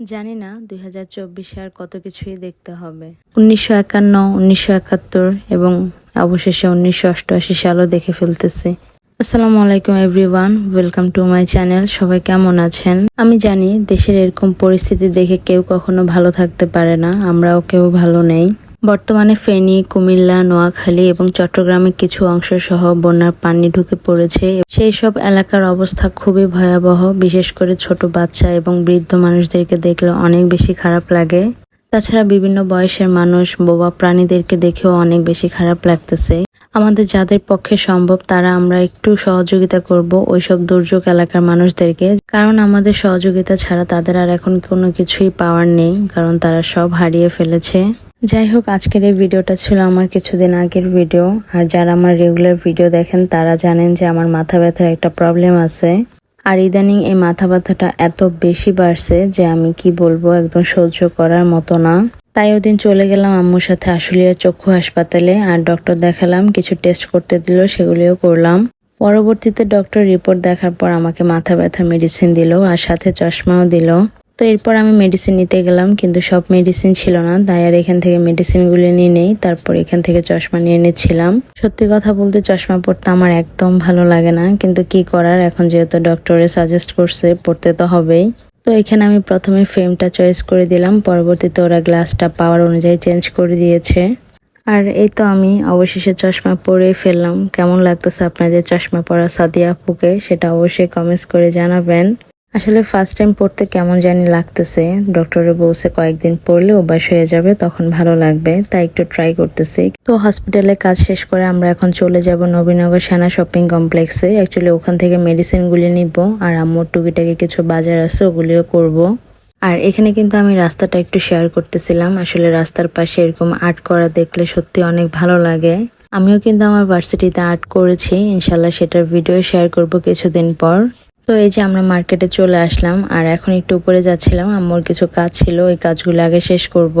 জানি না, দুই হাজার চব্বিশে আর কত কিছুই দেখতে হবে। উনিশশো একান্ন, উনিশশো একাত্তর এবং অবশেষে উনিশশো অষ্টআশি সালও দেখে ফেলতেছে। আসসালামু আলাইকুম, everyone. Welcome to my channel সবাই কেমন আছেন? আমি জানি দেশের এরকম পরিস্থিতি দেখে কেউ কখনো ভালো থাকতে পারে না, আমরাও কেউ ভালো নেই। বর্তমানে ফেনী, কুমিল্লা, নোয়াখালী এবং চট্টগ্রামের কিছু অংশ সহ বন্যার পানি ঢুকে পড়েছে। সেই সব এলাকার অবস্থা খুবই ভয়াবহ। বিশেষ করে ছোট বাচ্চা এবং বৃদ্ধ মানুষদেরকে দেখলে অনেক বেশি খারাপ লাগে। তাছাড়া বিভিন্ন বয়সের মানুষ, বোবা প্রাণীদেরকে দেখেও অনেক বেশি খারাপ লাগতেছে। আমাদের যাদের পক্ষে সম্ভব, তারা আমরা একটু সহযোগিতা করব ওইসব দুর্যোগ এলাকার মানুষদেরকে। কারণ আমাদের সহযোগিতা ছাড়া তাদের আর এখন কোনো কিছুই পাওয়ার নেই, কারণ তারা সব হারিয়ে ফেলেছে। যাই হোক আজকের এই ভিডিওটা ছিল আমার কিছুদিন আগের ভিডিও। আর যারা আমার রেগুলার ভিডিও দেখেন, তারা জানেন যে আমার মাথা ব্যথার একটা প্রবলেম আছে। আর ইদানিং এই মাথা ব্যথাটা এত বেশি বাড়ছে যে আমি কি বলব, একদম সহ্য করার মতো না। তাই ওদিন চলে গেলাম আম্মুর সাথে আশুলিয়া চক্ষু হাসপাতালে, আর ডক্টর দেখালাম, কিছু টেস্ট করতে দিল, সেগুলিও করলাম। পরবর্তীতে ডক্টর রিপোর্ট দেখার পর আমাকে মাথা ব্যথা মেডিসিন দিল, আর সাথে চশমাও দিল। তো এরপর আমি মেডিসিন নিতে গেলাম, কিন্তু সব মেডিসিন ছিল না। তাই আর এখান থেকে মেডিসিনগুলি নিয়ে নেই, তারপর এখান থেকে চশমা নিয়ে নিচ্ছিলাম সত্যি কথা বলতে চশমা পড়তে আমার একদম ভালো লাগে না, কিন্তু কি করার? এখন যেহেতু ডক্টরে সাজেস্ট করছে পড়তে তো হবেই। তো এখানে আমি প্রথমে ফ্রেমটা চয়েস করে দিলাম, পরবর্তীতে ওরা গ্লাসটা পাওয়ার অনুযায়ী চেঞ্জ করে দিয়েছে। আর এই তো আমি অবশেষে চশমা পরে ফেললাম। কেমন লাগতেছে আপনাদের চশমা পরা সাদিয়া আপুকে? সেটা অবশ্যই কমেন্টস করে জানাবেন। আসলে ফার্স্ট টাইম পড়তে কেমন জানি লাগতেছে। ডক্টরে বলছে কয়েকদিন পড়লে অভ্যাস হয়ে যাবে, তখন ভালো লাগবে, তাই একটু ট্রাই করতেছি। তো হসপিটালে কাজ শেষ করে আমরা এখন চলে যাব নবীনগর সেনা শপিং কমপ্লেক্সে অ্যাকচুয়ালি ওখান থেকে মেডিসিনগুলি নিব, আর আম্মুর টুকিটাকি কিছু বাজার আছে, ওগুলিও করব। আর এখানে কিন্তু আমি রাস্তাটা একটু শেয়ার করতেছিলাম, আসলে রাস্তার পাশে এরকম আর্ট করা দেখলে সত্যি অনেক ভালো লাগে। আমিও কিন্তু আমার ভার্সিটিতে আর্ট করেছি ইনশাল্লাহ সেটার ভিডিও শেয়ার করব কিছুদিন পর। তো এই যে আমরা মার্কেটে চলে আসলাম, আর এখন একটু উপরে যাচ্ছিলাম, আম্মুর কিছু কাজ ছিল, ওই কাজগুলো আগে শেষ করব।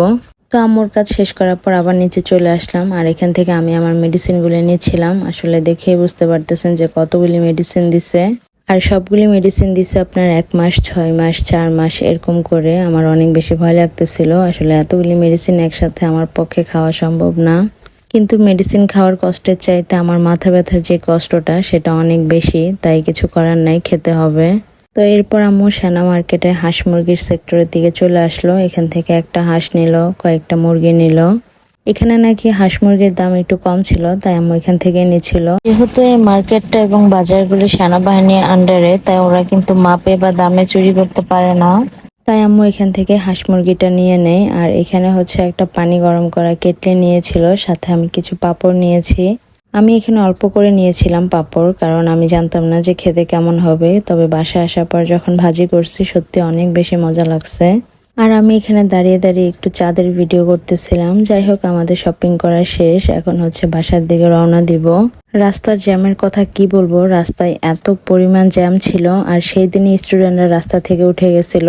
তো আম্মুর কাজ শেষ করার পর আবার নিচে চলে আসলাম, আর এখান থেকে আমি আমার মেডিসিনগুলো নিচ্ছিলাম। আসলে দেখেই বুঝতে পারতেছেন যে কতগুলি মেডিসিন দিছে। আর সবগুলি মেডিসিন দিছে আপনার এক মাস, ছয় মাস, চার মাস, এরকম করে। আমার অনেক বেশি ভয় লাগতেছিল। আসলে এতগুলি মেডিসিন একসাথে আমার পক্ষে খাওয়া সম্ভব না। কিন্তু মেডিসিন খাওয়ার কষ্টের চাইতে আমার মাথা ব্যথার যে কষ্টটা, সেটা অনেক বেশি, তাই কিছু করার নাই, খেতে হবে। তো এরপর আম্মু সেনা মার্কেটে হাঁস মুরগির সেক্টরের দিকে চলে আসলো। এখান থেকে একটা হাঁস নিল, কয়েকটা মুরগি নিল। এখানে নাকি হাঁস মুরগির দাম একটু কম ছিল, তাই আম্মু এখান থেকে নিচ্ছিল। যেহেতু এই মার্কেটটা এবং বাজারগুলি সেনাবাহিনীর আন্ডারে তাই ওরা কিন্তু মাপে বা দামে চুরি করতে পারে না। তাই আম্মু এখান থেকে হাঁস মুরগিটা নিয়ে নেই আর এখানে হচ্ছে একটা পানি গরম করা কেটলি নিয়েছিল, সাথে আমি কিছু পাপড় নিয়েছি। আমি এখানে অল্প করে নিয়েছিলাম পাপড়, কারণ আমি জানতাম না যে খেতে কেমন হবে। তবে বাসায় আসার পর যখন ভাজি করছি, সত্যি অনেক বেশি মজা লাগছে। আর আমি এখানে দাঁড়িয়ে দাঁড়িয়ে একটু চাঁদের ভিডিও করতেছিলাম। যাই হোক, আমাদের শপিং করা শেষ। এখন হচ্ছে বাসার দিকে রওনা দিব। রাস্তার জ্যামের কথা কি বলব? রাস্তায় এত পরিমাণ জ্যাম ছিল, আর সেই দিনই স্টুডেন্টরা রাস্তা থেকে উঠে গেছিল।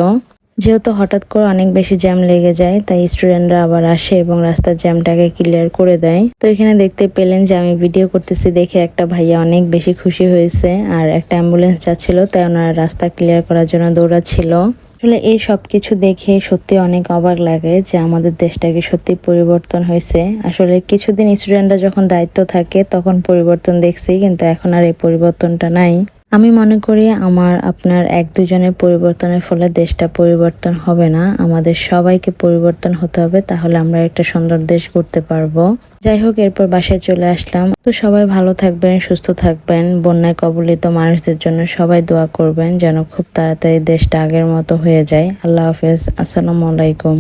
যেহেতু হঠাৎ করে অনেক বেশি জ্যাম লেগে যায়, তাই স্টুডেন্টরা আবার আসে এবং রাস্তার জ্যামটাকে ক্লিয়ার করে দেয়। তো এখানে দেখতে পেলেন যে আমি ভিডিও করতেছি দেখে একটা ভাইয়া অনেক বেশি খুশি হয়েছে আর একটা অ্যাম্বুলেন্স যাচ্ছিল, তাই ওনারা রাস্তা ক্লিয়ার করার জন্য দৌড়াচ্ছিল। আসলে এই সব কিছু দেখে সত্যি অনেক অবাক লাগে যে আমাদের দেশটাকে সত্যি পরিবর্তন হয়েছে। আসলে কিছুদিন স্টুডেন্টরা যখন দায়িত্ব থাকে, তখন পরিবর্তন দেখছি, কিন্তু এখন আর এই পরিবর্তনটা নাই। আমি মনে করি আমার, আপনার এক দুজনের পরিবর্তনের ফলে দেশটা পরিবর্তন হবে না। আমাদের সবাইকে পরিবর্তন হতে হবে, তাহলে আমরা একটা সুন্দর দেশ করতে পারব। যাই হোক, এরপর বাসায় চলে আসলাম। তো সবাই ভালো থাকবেন, সুস্থ থাকবেন। বন্যায় কবলিত মানুষদের জন্য সবাই দোয়া করবেন, যেন খুব তাড়াতাড়ি দেশটা আগের মতো হয়ে যায়। আল্লাহ হাফেজ। আসসালামু আলাইকুম।